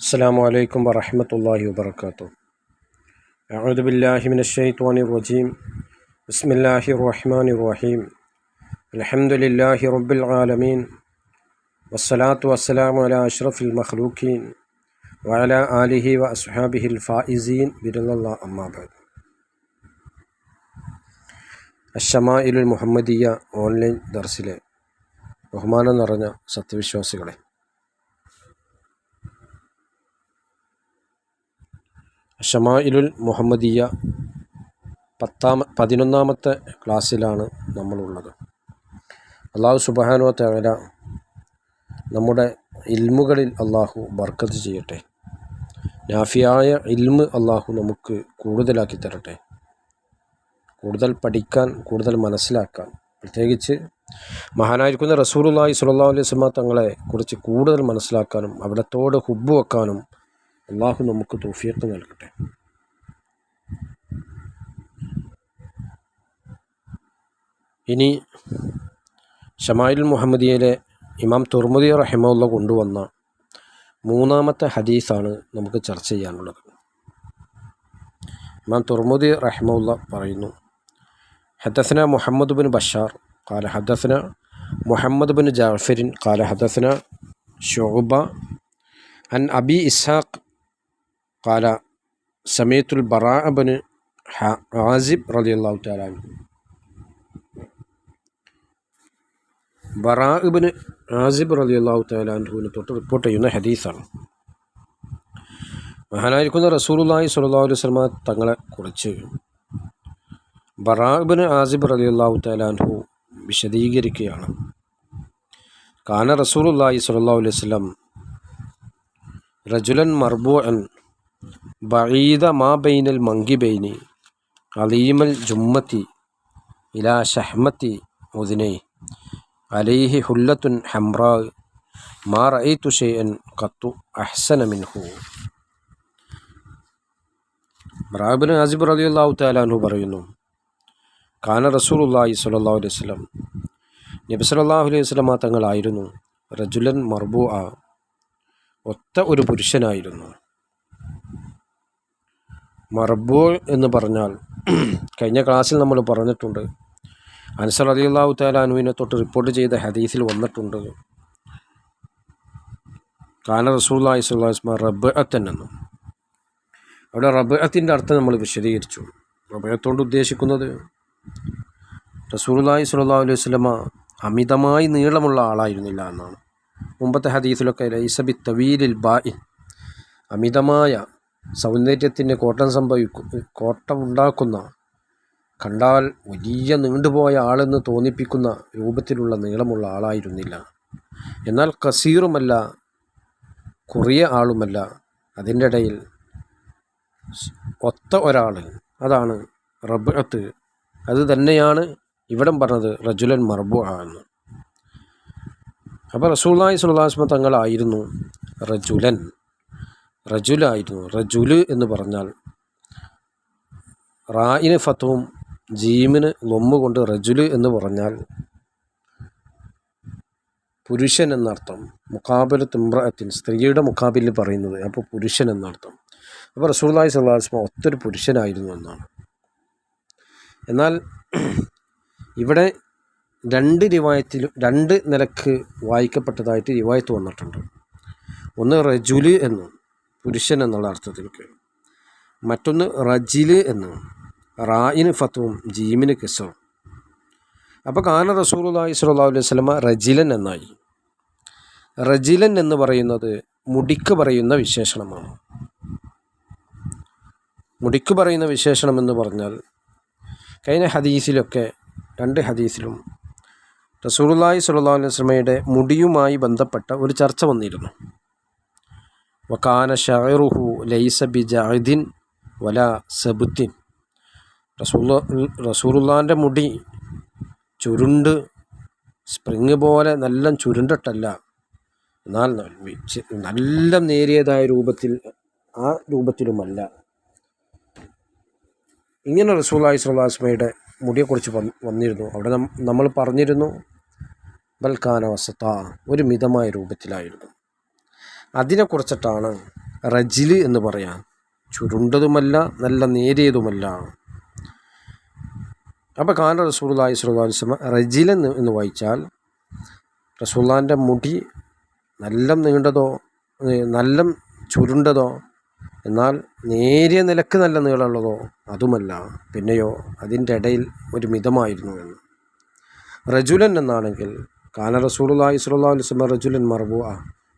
السلام عليكم ورحمة الله وبركاته أعوذ بالله من الشيطان الرجيم بسم الله الرحمن الرحيم الحمد لله رب العالمين والصلاة والسلام على أشرف المخلوقين وعلى آله وأصحابه الفائزين برضا الله أما بعد അഷമായിലുൽ Muhammadiya online ദർസിലെ ബഹുമാനം നിറഞ്ഞ സത്യവിശ്വാസികളെ ഷമായിലുൽ മുഹമ്മദിയ പത്താമ പതിനൊന്നാമത്തെ ക്ലാസ്സിലാണ് നമ്മളുള്ളത്. അള്ളാഹു സുബാനോ തകര നമ്മുടെ ഇൽമുകളിൽ അള്ളാഹു ബർക്കത്ത് ചെയ്യട്ടെ. നാഫിയായ ഇൽമ് അള്ളാഹു നമുക്ക് കൂടുതലാക്കി തരട്ടെ. കൂടുതൽ പഠിക്കാൻ കൂടുതൽ മനസ്സിലാക്കാൻ. പ്രത്യേകിച്ച് മഹാനായിരിക്കുന്ന റസൂലുള്ളാഹി സുല്ലാ അലൈഹി വസല്ലം തങ്ങളെ കുറിച്ച് കൂടുതൽ മനസ്സിലാക്കാനും അവിടത്തോട് ഹുബ്ബ് വെക്കാനും അള്ളാഹു നമുക്ക് തോഫിയൊക്കെ നൽകട്ടെ. ഇനി ഷമായിൽ മുഹമ്മദിയയിലെ ഇമാം തുർമുദി റഹിമുള്ള കൊണ്ടുവന്ന മൂന്നാമത്തെ ഹദീസാണ് നമുക്ക് ചർച്ച ചെയ്യാനുള്ളത്. ഇമാം തുർമുദി റഹിമുള്ള പറയുന്നു ഹദസന മുഹമ്മദ് ബിൻ ബഷാർ കാല ഹദസന മുഹമ്മദ് ബിൻ ജാഫിരിൻ കാല ഹദസന ഷോബ അൻ അബി ഇസാഖ് കാല സമയത്തുൽ ബറാബന് ആസിബ് റലി അള്ളാഹു താലാൻ ബറാബിന് ആസിബ് റലി അള്ളാഹു താലാൻഹുവിനെ തൊട്ട് റിപ്പോർട്ട് ചെയ്യുന്ന ഹദീസാണ്. മഹാനായിരിക്കുന്ന റസൂലുല്ലാഹി സ്വല്ലാ വസ്ലമ തങ്ങളെ കുറിച്ച് ബറാബിന് ആസിബ് റലി അള്ളാഹു താലാൻഹു വിശദീകരിക്കുകയാണ്. കാന റസൂലുല്ലാഹി സ്വല്ലാ അലൈഹി വസ്ലം റജുലൻ മർബുഅൻ ബഈദ മാ ബൈനൽ മങ്കിബൈനി അലീമൽ ജുമ്മത്തി ഇലാ ഷഹ്മത്തി മുദിനെ അലൈഹി ഹുല്ലത്തുൻ ഹംറാ മാ റഅയ്തു ഷൈഅൻ ഖത്തു അഹ്സന മിൻഹു. ബറാബിൻ ആസിബ് റളിയല്ലാഹു തആല പറയുന്നു കാന റസൂലുള്ളാഹി സ്വല്ലല്ലാഹു അലൈഹി വസല്ലം നബി സല്ലല്ലാഹു അലൈഹി വസല്ലമ തങ്ങളായിരുന്നു റജുലൻ മർബൂഅ ഒത്ത ഒരു പുരുഷനായിരുന്നു. മർബൂ എന്ന് പറഞ്ഞാൽ കഴിഞ്ഞ ക്ലാസ്സിൽ നമ്മൾ പറഞ്ഞിട്ടുണ്ട്. അൻസർ അലി അള്ളാഹു താലാനുവിനെ തൊട്ട് റിപ്പോർട്ട് ചെയ്ത ഹദീസിൽ വന്നിട്ടുണ്ട്. കാന റസൂല്ലാഹി സ്വല്ലാസ്മ റബ്ബ് എന്നും. അവിടെ റബ്ബ് അത്തിന്റെ അർത്ഥം നമ്മൾ വിശദീകരിച്ചു. റബ്ബത്തോണ്ട് ഉദ്ദേശിക്കുന്നത് റസൂലുല്ലാഹി സ്വല്ലല്ലാഹു അലൈഹി സ്വലമ അമിതമായി നീളമുള്ള ആളായിരുന്നില്ല എന്നാണ്. മുമ്പത്തെ ഹദീസിലൊക്കെ ലൈസബി തവീലിൽ ബായി അമിതമായ സൗന്ദര്യത്തിന് കോട്ടം സംഭവിക്കും കോട്ടം ഉണ്ടാക്കുന്ന കണ്ടാൽ വലിയ നീണ്ടുപോയ ആളെന്ന് തോന്നിപ്പിക്കുന്ന രൂപത്തിലുള്ള നീളമുള്ള ആളായിരുന്നില്ല. എന്നാൽ കസീറുമല്ല കുറിയ ആളുമല്ല അതിന്റെ ഇടയിൽ ഒത്ത ഒരാൾ അതാണ് റബ്ബത്ത് അത് തന്നെയാണ് ഇവിടം പറഞ്ഞത് റജുലൻ മർബു എന്ന്. അപ്പോൾ റസൂല്ലായി സുല്ലാസ്മ തങ്ങളായിരുന്നു റജുലൻ. റജുലായിരുന്നു. റജുൽ എന്ന് പറഞ്ഞാൽ റായിന് ഫത്തവും ജീമിന് ലൊമ്മ് കൊണ്ട് റജുൽ എന്ന് പറഞ്ഞാൽ പുരുഷൻ എന്നർത്ഥം. മുക്കാബിൽ തുമ്രത്തിൻ സ്ത്രീയുടെ മുഖാബിലിൽ പറയുന്നത്. അപ്പോൾ പുരുഷൻ എന്നർത്ഥം. അപ്പോൾ റസൂല്ലായി സല്ലാസ്മ ഒത്തൊരു പുരുഷനായിരുന്നു എന്നാണ്. എന്നാൽ ഇവിടെ രണ്ട് രിവായത്തിൽ രണ്ട് നിലയ്ക്ക് വായിക്കപ്പെട്ടതായിട്ട് രൂപായത്ത് വന്നിട്ടുണ്ട്. ഒന്ന് റജുൽ എന്നും പുരുഷൻ എന്നുള്ള അർത്ഥത്തിലേക്ക് മറ്റൊന്ന് റജിൽ എന്നും. റായിന് ഫത്വം ജീമിന് കിസവും അപ്പോൾ കാന റസൂലുല്ലാഹി സ്വല്ലല്ലാഹു അലൈഹി വസല്ലമ റജിലൻ എന്നായി. റജിലൻ എന്ന് പറയുന്നത് മുടിക്ക് പറയുന്ന വിശേഷണമാണ്. മുടിക്ക് പറയുന്ന വിശേഷണം എന്ന് പറഞ്ഞാൽ കഴിഞ്ഞ ഹദീസിലൊക്കെ രണ്ട് ഹദീസിലും റസൂലുല്ലാഹി സ്വല്ലല്ലാഹു അലൈഹി വസല്ലമയുടെ മുടിയുമായി ബന്ധപ്പെട്ട ഒരു ചർച്ച വന്നിരുന്നു. വക്കാന ഷാറുഹു ലൈസ ബി വല സബുദ്ദീൻ റസൂള്ള റസൂറുല്ലാന്റെ മുടി ചുരുണ്ട് സ്പ്രിങ് പോലെ നല്ല ചുരുണ്ടിട്ടല്ല. എന്നാൽ നല്ല നേരിയതായ രൂപത്തിൽ ആ രൂപത്തിലുമല്ല. ഇങ്ങനെ റസൂല്ലായി സ്വലാസ്മയുടെ മുടിയെക്കുറിച്ച് വന്നിരുന്നു. അവിടെ നമ്മൾ പറഞ്ഞിരുന്നു ബൽക്കാന വസത്ത ഒരു മിതമായ രൂപത്തിലായിരുന്നു. അതിനെക്കുറിച്ചിട്ടാണ് റജിൽ എന്ന് പറയാം. ചുരുണ്ടതുമല്ല നല്ല നേരിയതുമല്ല. അപ്പോൾ റസൂലുള്ളാഹി സ്വല്ലല്ലാഹു അലൈഹി വസല്ലം റജിലൻ എന്ന് വായിച്ചാൽ റസൂള്ളാന്റെ മുടി നല്ല നീണ്ടതോ നല്ല ചുരുണ്ടതോ എന്നാൽ നേരിയ നിലയ്ക്ക് നല്ല നീളമുള്ളതോ അതുമല്ല. പിന്നെയോ അതിന്റെ ഇടയിൽ ഒരു മിതമായിരുന്നു എന്ന്. റജുലൻ എന്നാണെങ്കിൽ കാന റസൂലുള്ളാഹി സ്വല്ലല്ലാഹു അലൈഹി വസല്ലം റജുലൻ മർബു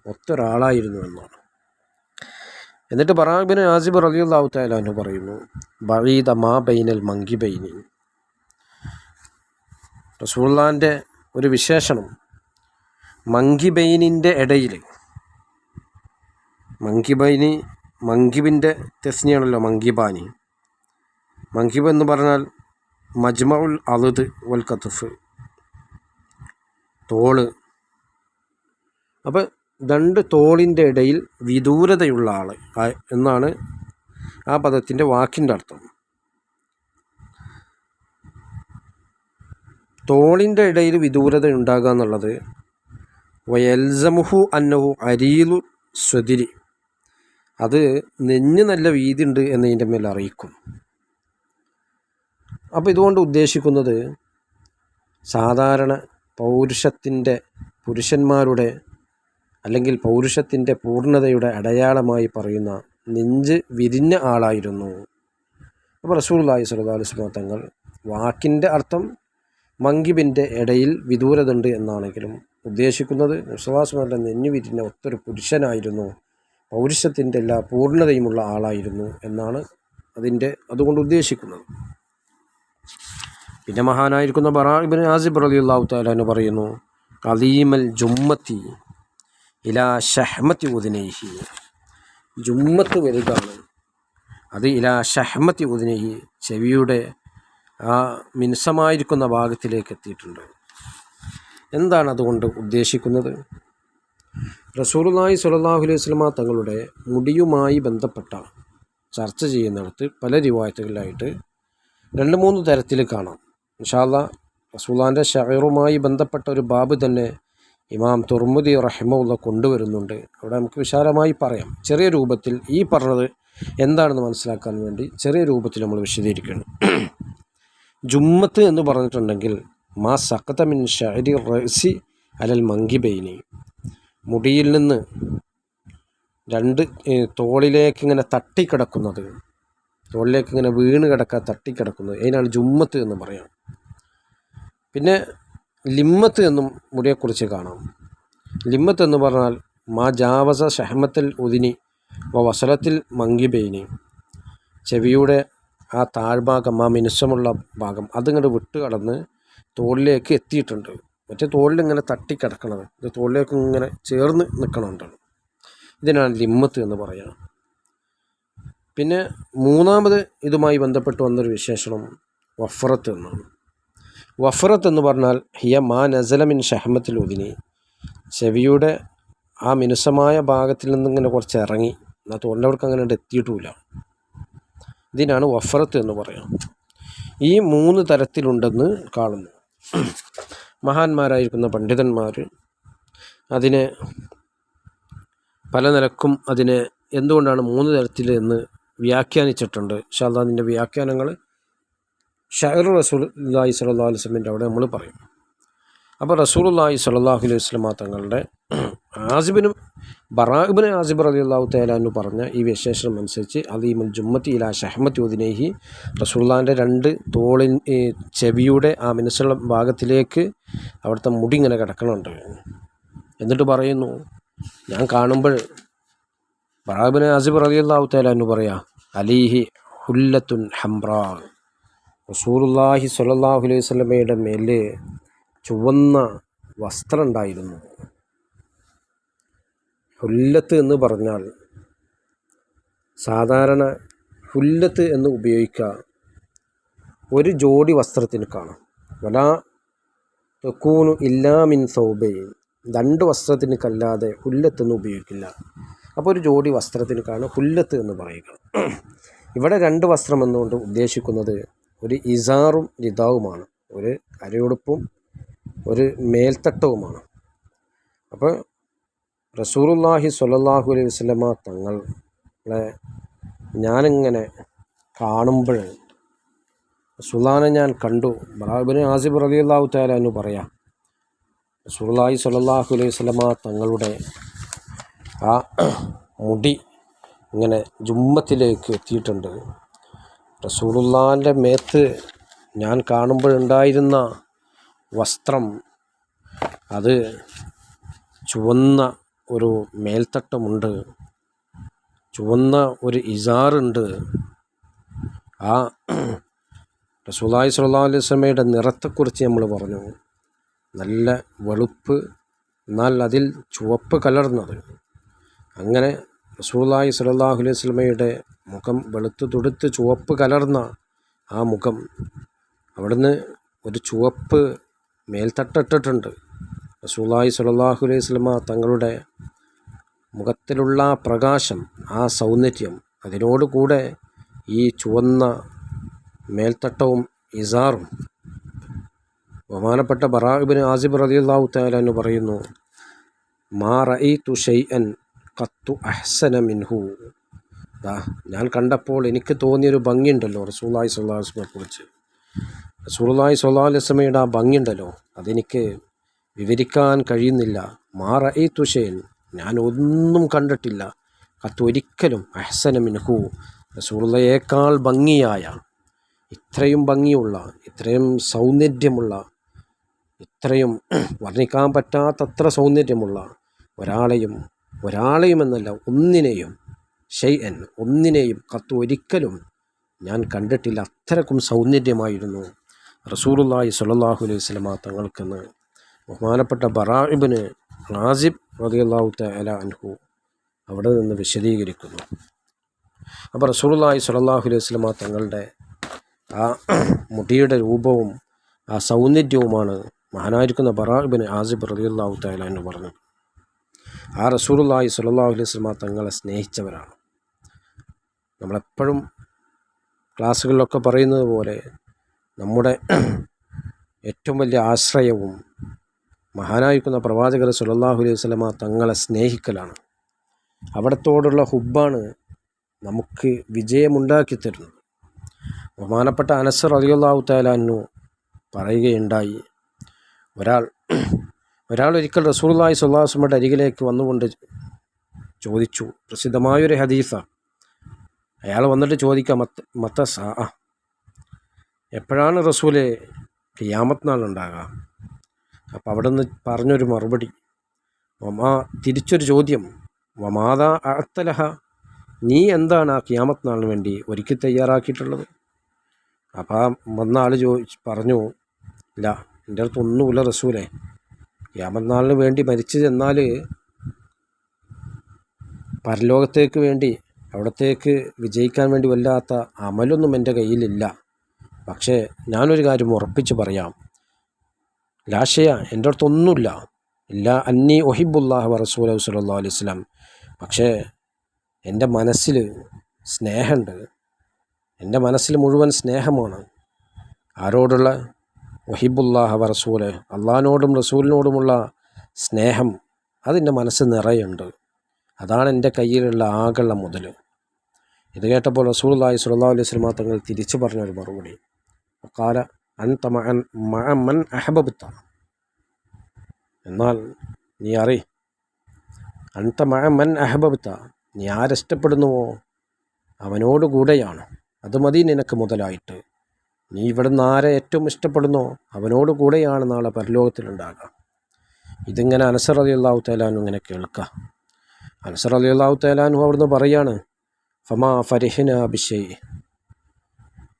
ഒത്തൊരാളായിരുന്നു എന്നാണ് എന്നിട്ട് ബറാബിൻ ആസിബ് റലിയുള്ളാഹു തലാഹു പറയുന്നു ബഴീദ മാ ബൈനൽ മങ്കി ബൈനി. റസൂള്ളാന്റെ ഒരു വിശേഷണം മങ്കി ബൈനിന്റെ ഇടയിൽ. മങ്കി ബൈനി മങ്കിബിന്റെ തെസ്നിയാണല്ലോ മങ്കിബാനി മങ്കിബ് എന്ന് പറഞ്ഞാൽ മജ്മഉൽ അലുദ് വൽ കത്തുഫ് തോൾ. അപ്പോൾ രണ്ട് തോളിന്റെ ഇടയിൽ വിദൂരതയുള്ള ആൾ എന്നാണ് ആ പദത്തിന്റെ വാക്കിന്റെ അർത്ഥം. തോളിന്റെ ഇടയിൽ വിദൂരത ഉണ്ടാകുക എന്നുള്ളത് വയൽസമുഹു അന്നഹു അരീലു സ്വതിരി. അത് നെഞ്ഞ് നല്ല വീതി ഉണ്ട് എന്നതിന്റെ മേൽ അറിയിക്കും. അപ്പോൾ ഇതുകൊണ്ട് ഉദ്ദേശിക്കുന്നത് സാധാരണ പൗരുഷത്തിന്റെ പുരുഷന്മാരുടെ അല്ലെങ്കിൽ പൗരുഷത്തിന്റെ പൂർണതയുടെ അടയാളമായി പറയുന്ന നെഞ്ച് വിരിഞ്ഞ ആളായിരുന്നു. അപ്പോൾ റസൂൽ സ്വലാ തങ്ങൾ വാക്കിന്റെ അർത്ഥം മങ്കിബിന്റെ ഇടയിൽ വിദൂരതുണ്ട് എന്നാണെങ്കിലും ഉദ്ദേശിക്കുന്നത് വിശ്വാസമല്ല നെഞ്ഞു വിരിഞ്ഞ ഒത്തൊരു പുരുഷനായിരുന്നു. പൗരുഷത്തിന്റെ എല്ലാ പൂർണതയുമുള്ള ആളായിരുന്നു എന്നാണ് അതിന്റെ അതുകൊണ്ട് ഉദ്ദേശിക്കുന്നത്. പിന്നെ മഹാനായിരിക്കുന്ന ബറാബിൻ ആസിബ് റലി അള്ളാഹു താലാന്ന് പറയുന്നു കലീമൽ ജുമ്മത്തി ഇലാ ഷഹ്മത്തി ഉദിനേഹി. ജുമ്മത്ത് വലുതാണ് അത് ഇലാ ഷഹ്മത്തി ഉദിനേഹി ചെവിയുടെ ആ മിനുസമായിരിക്കുന്ന ഭാഗത്തിലേക്ക് എത്തിയിട്ടുണ്ട്. എന്താണ് അതുകൊണ്ട് ഉദ്ദേശിക്കുന്നത്? റസൂലുള്ളാഹി സുലല്ലാഹു അലൈഹി വസ്ലമ തങ്ങളുടെ മുടിയുമായി ബന്ധപ്പെട്ട ചർച്ച ചെയ്യുന്നിടത്ത് പല റിവായത്തുകളിലായിട്ട് രണ്ട് മൂന്ന് തരത്തിൽ കാണാം. ഇൻഷാല്ല റസൂലാന്റെ ഷഹറുമായി ബന്ധപ്പെട്ട ഒരു ബാബ് തന്നെ ഇമാം തുർമുദി റഹിമുള്ള കൊണ്ടുവരുന്നുണ്ട്. അവിടെ നമുക്ക് വിശാലമായി പറയാം. ചെറിയ രൂപത്തിൽ ഈ പറഞ്ഞത് എന്താണെന്ന് മനസ്സിലാക്കാൻ വേണ്ടി ചെറിയ രൂപത്തിൽ നമ്മൾ വിശദീകരിക്കണം ജുമ്മത്ത് എന്ന് പറഞ്ഞിട്ടുണ്ടെങ്കിൽ മാ സക്കത്ത മിൻ ഷഹരി റസി അലൽ മങ്കിബൈനി മുടിയിൽ നിന്ന് രണ്ട് തോളിലേക്ക് ഇങ്ങനെ തട്ടിക്കിടക്കുന്നത് തോളിലേക്ക് ഇങ്ങനെ വീണ് കിടക്കാൻ തട്ടിക്കിടക്കുന്നത് അതിനാണ് ജുമ്മത്ത് എന്ന് പറയാം. പിന്നെ ലിമ്മത്ത് എന്നും മുടിയെക്കുറിച്ച് കാണാം. ലിമ്മത്ത് എന്ന് പറഞ്ഞാൽ മാ ജാവസ ഷഹമത്തിൽ ഉദിനി വ വസലത്തിൽ മങ്കിബെയിനി. ചെവിയുടെ ആ താഴ്ഭാഗം ആ മിനുസമുള്ള ഭാഗം അതിങ്ങോട്ട് വിട്ട് കടന്ന് തോളിലേക്ക് എത്തിയിട്ടുണ്ട്. മറ്റേ തോളിലിങ്ങനെ തട്ടിക്കിടക്കണത്. ഇത് തോളിലേക്ക് ഇങ്ങനെ ചേർന്ന് നിൽക്കണുണ്ടാണ് ഇതിനാണ് ലിമ്മത്ത് എന്ന് പറയുക പിന്നെ മൂന്നാമത് ഇതുമായി ബന്ധപ്പെട്ട് വന്നൊരു വിശേഷണം വഫറത്ത് എന്നാണ്. വഫറത്ത് എന്ന് പറഞ്ഞാൽ ഹിയ മാ നസലമിൻ ഷഹമത്തിൽ ഉദിനി. ചെവിയുടെ ആ മിനുസമായ ഭാഗത്തിൽ നിന്നിങ്ങനെ കുറച്ച് ഇറങ്ങി. എന്നാൽ തോണ്ടവർക്ക് അങ്ങനെ എത്തിയിട്ടുമില്ല ഇതിനാണ് വഫറത്ത് എന്ന് പറയാം. ഈ മൂന്ന് തരത്തിലുണ്ടെന്ന് കാണുന്നു. മഹാന്മാരായിരിക്കുന്ന പണ്ഡിതന്മാർ അതിനെ പല നിലക്കും അതിനെ എന്തുകൊണ്ടാണ് മൂന്ന് തരത്തിൽ എന്ന് വ്യാഖ്യാനിച്ചിട്ടുണ്ട്. ഷാദാദിന്റെ വ്യാഖ്യാനങ്ങൾ ഷഹർ റസൂൽ അല്ലാഹി സ്വല്ലാ വസ്ലമിന്റെ അവിടെ നമ്മൾ പറയും. അപ്പോൾ റസൂലുല്ലാഹി സ്വല്ലല്ലാഹു അലൈഹി വസല്ലമ തങ്ങളുടെ ആസിബിനും ബറാബിന് ആസിബ് റളിയല്ലാഹു അള്ളാഹു എന്ന് പറഞ്ഞ ഈ വിശേഷണം അനുസരിച്ച് അലീമുൽ ജുമ്മത്തി ഇലാ ഷഹമത്തി ഉദിനേഹി റസൂള്ളാന്റെ രണ്ട് തോളിൻ ചെവിയുടെ ആ മനസ്സുള്ള ഭാഗത്തിലേക്ക് അവിടുത്തെ മുടി ഇങ്ങനെ കിടക്കണുണ്ട്. എന്നിട്ട് പറയുന്നു ഞാൻ കാണുമ്പോൾ ബറാബിന് ആസിബ് റളിയല്ലാഹു അള്ളാഹു എന്ന് പറയാ അലീഹി ഹുല്ലത്തുൻ ഹംറ. റസൂലുല്ലാഹി സ്വല്ലല്ലാഹു അലൈഹി സ്വലമയുടെ മേലെ ചുവന്ന വസ്ത്രം ഉണ്ടായിരുന്നു ഹുല്ലത്ത് എന്ന് പറഞ്ഞാൽ സാധാരണ ഹുല്ലത്ത് എന്ന് ഉപയോഗിക്കുക. ഒരു ജോഡി വസ്ത്രത്തിന് കാണാം. വല തെക്കൂനു ഇല്ലാമിൻ സൗബയും രണ്ട് വസ്ത്രത്തിന് കല്ലാതെ ഹുല്ലത്ത് എന്ന് ഉപയോഗിക്കില്ല. അപ്പോൾ ഒരു ജോഡി വസ്ത്രത്തിന് കാണും ഹുല്ലത്ത് എന്ന് പറയുക. ഇവിടെ രണ്ട് വസ്ത്രം എന്നുകൊണ്ട് ഉദ്ദേശിക്കുന്നത് ഒരു ഇസാറും രിതാവുമാണ് ഒരു അരയുടുപ്പും ഒരു മേൽത്തട്ടവുമാണ്. അപ്പോൾ റസൂറുല്ലാഹി സ്വല്ലല്ലാഹു അലൈഹി വസല്ലമ തങ്ങൾ നമ്മളെ ഞാനിങ്ങനെ കാണുമ്പോൾ സുലാനെ ഞാൻ കണ്ടു. ബറാബിന് ആസിബ് റലി അള്ളാഹു താല എന്ന് പറയാം സുലായി സലാഹു അലൈഹി സ്വലമ തങ്ങളുടെ ആ മുടി ഇങ്ങനെ ജുമ്മത്തിലേക്ക് എത്തിയിട്ടുണ്ട്. റസൂലുള്ളാന്റെ മേത്ത് ഞാൻ കാണുമ്പോഴുണ്ടായിരുന്ന വസ്ത്രം അത് ചുവന്ന ഒരു മേൽത്തട്ടമുണ്ട് ചുവന്ന ഒരു ഇസാറുണ്ട്. ആ റസൂലായി സുല്ലാ അലൈഹി സ്വലമയുടെ നിറത്തെക്കുറിച്ച് നമ്മൾ പറഞ്ഞു. നല്ല വെളുപ്പ് എന്നാൽ അതിൽ ചുവപ്പ് കലർന്നത്. അങ്ങനെ റസൂലായി സലല്ലാഹു അലൈഹി സ്വലമയുടെ മുഖം വെളുത്ത് തുടുത്ത് ചുവപ്പ് കലർന്ന ആ മുഖം അവിടുന്ന് ഒരു ചുവപ്പ് മേൽത്തട്ടിട്ടിട്ടുണ്ട്. റസൂലായി സലല്ലാഹു അലൈഹി സ്വലമ തങ്ങളുടെ മുഖത്തിലുള്ള പ്രകാശം ആ സൗന്ദര്യം അതിനോടുകൂടെ ഈ ചുവന്ന മേൽത്തട്ടവും ഇസാറും. ബഹുമാനപ്പെട്ട ബറാഹിബിന് ആസിബ് റളിയല്ലാഹു തആല എന്ന് പറയുന്നു മാ റഈതു ഷൈഅൻ ഖത്തു അഹ്സന മിൻഹു. ദാ ഞാൻ കണ്ടപ്പോൾ എനിക്ക് തോന്നിയൊരു ഭംഗിയുണ്ടല്ലോ അലൈഹി വസല്ലം കുറിച്ച്. അലൈഹി വസല്ലമയുടെ ആ ഭംഗിയുണ്ടല്ലോ അതെനിക്ക് വിവരിക്കാൻ കഴിയുന്നില്ല. മാ ഈ തുഷേൻ ഞാൻ ഒന്നും കണ്ടിട്ടില്ല കത്തൊരിക്കലും അഹ്സന മിൻഹു. റസൂലുള്ളയേക്കാൾ ഭംഗിയായ ഇത്രയും ഭംഗിയുള്ള ഇത്രയും സൗന്ദര്യമുള്ള ഇത്രയും വർണിക്കാൻ പറ്റാത്തത്ര സൗന്ദര്യമുള്ള ഒരാളെയും ഒരാളെയും എന്നല്ല ഒന്നിനെയും ഷെയ്അൻ ഒന്നിനെയും കത്ത് ഒരിക്കലും ഞാൻ കണ്ടിട്ടില്ല. അത്രക്കും സൗന്ദര്യമായിരുന്നു റസൂറുല്ലാഹി സ്വല്ലല്ലാഹു അലൈഹി വസല്ലമ തങ്ങൾക്കെന്ന്. ബഹുമാനപ്പെട്ട ബറാഇബിന് റാസിബ് റളിയല്ലാഹു തആല അൻഹു അവിടെ നിന്ന് വിശദീകരിക്കുന്നു. അപ്പോൾ റസൂറുല്ലാഹി സ്വല്ലല്ലാഹു അലൈഹി വസല്ലമ തങ്ങളുടെ ആ മുടിയുടെ രൂപവും ആ സൗന്ദര്യവുമാണ് മഹാനായിരിക്കുന്ന ബറാഹിബിന് ആസിബ് റളിയല്ലാഹു തആല എന്ന് പറഞ്ഞു. ആ റസൂലുള്ളാഹി സ്വല്ലല്ലാഹു അലൈഹി വസല്ലമ തങ്ങളെ സ്നേഹിച്ചവരാണ്. നമ്മളെപ്പോഴും ക്ലാസ്സുകളിലൊക്കെ പറയുന്നത് പോലെ നമ്മുടെ ഏറ്റവും വലിയ ആശ്രയവും മഹാനായിരിക്കുന്ന പ്രവാചകർ സുലല്ലാഹു അലൈഹി സ്വലമ തങ്ങളെ സ്നേഹിക്കലാണ്. അവിടത്തോടുള്ള ഹുബ്ബാണ് നമുക്ക് വിജയമുണ്ടാക്കി തരുന്നത്. ബഹുമാനപ്പെട്ട അനസർ അലിയുള്ളാഹു താലാന്നു പറയുകയുണ്ടായി ഒരാൾ ഒരാൾ ഒരിക്കൽ റസൂള്ളാഹി സുല്ലാസ്മയുടെ അരികിലേക്ക് വന്നുകൊണ്ട് ചോദിച്ചു. പ്രസിദ്ധമായൊരു ഹദീസ. അയാൾ വന്നിട്ട് ചോദിക്കാം മത്ത മത്ത സാ എപ്പോഴാണ് റസൂൽ കിയാമത്ത് നാളുണ്ടാകുക അപ്പോൾ അവിടെ നിന്ന് പറഞ്ഞൊരു മറുപടി. വമാ തിരിച്ചൊരു ചോദ്യം. വമാത അത്തലഹ നീ എന്താണ് ആ ക്യാമത്ത് നാളിന് വേണ്ടി ഒരുക്കി തയ്യാറാക്കിയിട്ടുള്ളത്? അപ്പോൾ വന്ന ആൾ ചോദിച്ച് പറഞ്ഞു ഇല്ല എന്റെ അടുത്തൊന്നുമില്ല റസൂലെ. കിയാമത്ത് വേണ്ടി മരിച്ചു ചെന്നാൽ പരലോകത്തേക്ക് വേണ്ടി അവിടത്തേക്ക് വിജയിക്കാൻ വേണ്ടി വല്ലാത്ത അമലൊന്നും എന്റെ കയ്യിലില്ല. പക്ഷേ ഞാനൊരു കാര്യം ഉറപ്പിച്ച് പറയാം. ലാഷയ എന്റെ അടുത്തൊന്നുമില്ല. ഇല്ല അന്നി ഒഹിബുല്ലാഹ് വറസൂല സല്ലാ അലൈഹി സ്വലാം പക്ഷേ എന്റെ മനസ്സിൽ സ്നേഹമുണ്ട്. എന്റെ മനസ്സിൽ മുഴുവൻ സ്നേഹമാണ്. ആരോടുള്ള വഹിബുല്ലാഹ റസൂൽ അള്ളഹാനോടും റസൂലിനോടുമുള്ള സ്നേഹം അതെന്റെ മനസ്സ് നിറയുണ്ട്. അതാണ് എന്റെ കയ്യിലുള്ള ആകെയുള്ള മുതൽ ഇത് കേട്ടപ്പോൾ റസൂൽ അള്ളാഹി സുല്ലാ അലൈഹി സ്വലമാ തങ്ങൾ തിരിച്ചു പറഞ്ഞൊരു മറുപടി. കാല അൻ തമൻ മൻ അഹബബുത്ത എന്നാൽ നീ അറി അൻത മൻ അഹബബുത്ത നീ ആരിഷ്ടപ്പെടുന്നുവോ? അവനോട് കൂടെയാണ് അത് മതി നിനക്ക് മുതലായിട്ട്. നീ ഇവിടുന്ന് ആരെ ഏറ്റവും ഇഷ്ടപ്പെടുന്നോ അവനോട് കൂടെയാണ് നാളെ പരലോകത്തിലുണ്ടാകുക ഇതിങ്ങനെ അനസർ അലി അള്ളാഹു തേലാനു ഇങ്ങനെ കേൾക്കുക അനസർ അലി അള്ളാഹു തേലാനു അവിടുന്ന് പറയാണ് ഫമാ ഫരിഹന ബിഷൈ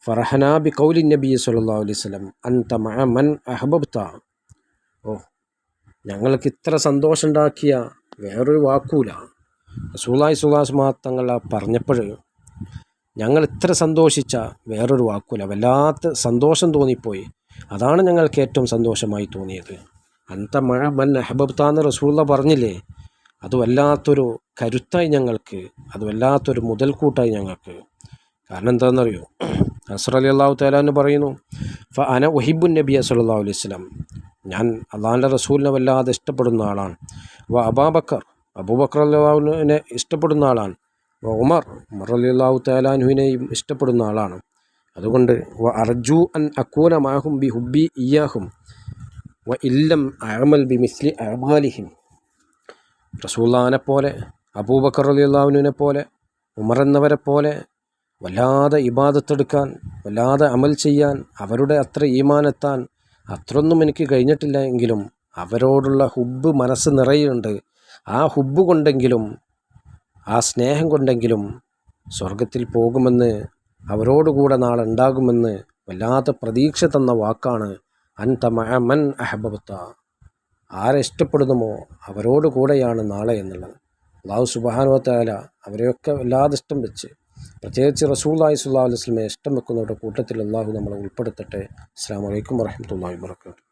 ഫറഹന കൗലി നബി സല്ലാ അലൈഹി സ്വലം അൻത മൻ അഹബബ്ത. ഓ ഞങ്ങൾക്ക് ഇത്ര സന്തോഷമുണ്ടാക്കിയ വേറൊരു വാക്കൂല. റസൂലായി സുഹാസ് തങ്ങൾ പറഞ്ഞപ്പോൾ ഞങ്ങൾ ഇത്ര സന്തോഷിച്ച വേറൊരു വാക്കൂല വല്ലാത്ത സന്തോഷം തോന്നിപ്പോയി. അതാണ് ഞങ്ങൾക്ക് ഏറ്റവും സന്തോഷമായി തോന്നിയത്. അന്ത മഴ മൻ അഹബബ്താന്ന് റസൂള്ള പറഞ്ഞില്ലേ അത് വല്ലാത്തൊരു കരുത്തായി ഞങ്ങൾക്ക് അത് വല്ലാത്തൊരു മുതൽക്കൂട്ടായി ഞങ്ങൾക്ക്. കാരണം എന്താണെന്നറിയോ അസർ അലി അള്ളാഹു തലാന്ന് പറയുന്നു ഫ അന ഒഹിബുൻ നബി സല്ലാ അലൈഹി സ്വലം ഞാൻ അള്ളാഹിന്റെ റസൂലിനെ വല്ലാതെ ഇഷ്ടപ്പെടുന്ന ആളാണ്. വ അബാബക്കർ അബൂബക്കർ അള്ളാഹുവിനെ ഇഷ്ടപ്പെടുന്ന ആളാണ്. ഉമർ ഉമർ അലി അള്ളാഹു താലാനുവിനെയും ഇഷ്ടപ്പെടുന്ന ആളാണ്. അതുകൊണ്ട് വ അർജു അൻ അക്കൂന മാഹും ബി ഹുബി ഇയാഹും വ ഇല്ലം അമൽ ബി മിസ്ലി അമാലിഹിം റസൂല്ലാനെ പോലെ അബൂബക്കർ അലി അള്ളാഹുവിനെ പോലെ ഉമർ എന്നവരെ പോലെ വല്ലാതെ ഇബാദത്തെടുക്കാൻ വല്ലാതെ അമൽ ചെയ്യാൻ അവരുടെ അത്ര ഈമാനെത്താൻ അത്രയൊന്നും എനിക്ക് കഴിഞ്ഞിട്ടില്ല എങ്കിലും അവരോടുള്ള ഹുബ്ബ് മനസ്സ് നിറയുന്നുണ്ട്. ആ ഹുബ്ബ് കൊണ്ടെങ്കിലും ആ സ്നേഹം കൊണ്ടെങ്കിലും സ്വർഗത്തിൽ പോകുമെന്ന് അവരോടുകൂടെ നാളെ ഉണ്ടാകുമെന്ന് വല്ലാത്ത പ്രതീക്ഷ തന്ന വാക്കാണ് അൻത മൻ അഹബത്ത ആരെ ഇഷ്ടപ്പെടുന്നുമോ അവരോട് കൂടെയാണ് നാളെ എന്നുള്ളത്. അള്ളാഹു സുബാനുവത്തായ അവരെയൊക്കെ വല്ലാതെ ഇഷ്ടം വെച്ച് പ്രത്യേകിച്ച് റസൂല്ലായി സുല്ലാ അലൈഹി സ്വലമെ ഇഷ്ടം വെക്കുന്നവരുടെ കൂട്ടത്തിൽ അള്ളാഹു നമ്മളെ ഉൾപ്പെടുത്തട്ടെ. അസ്സാം വലൈക്കും വരഹമുല്ലാ വാബർക്കാത്തു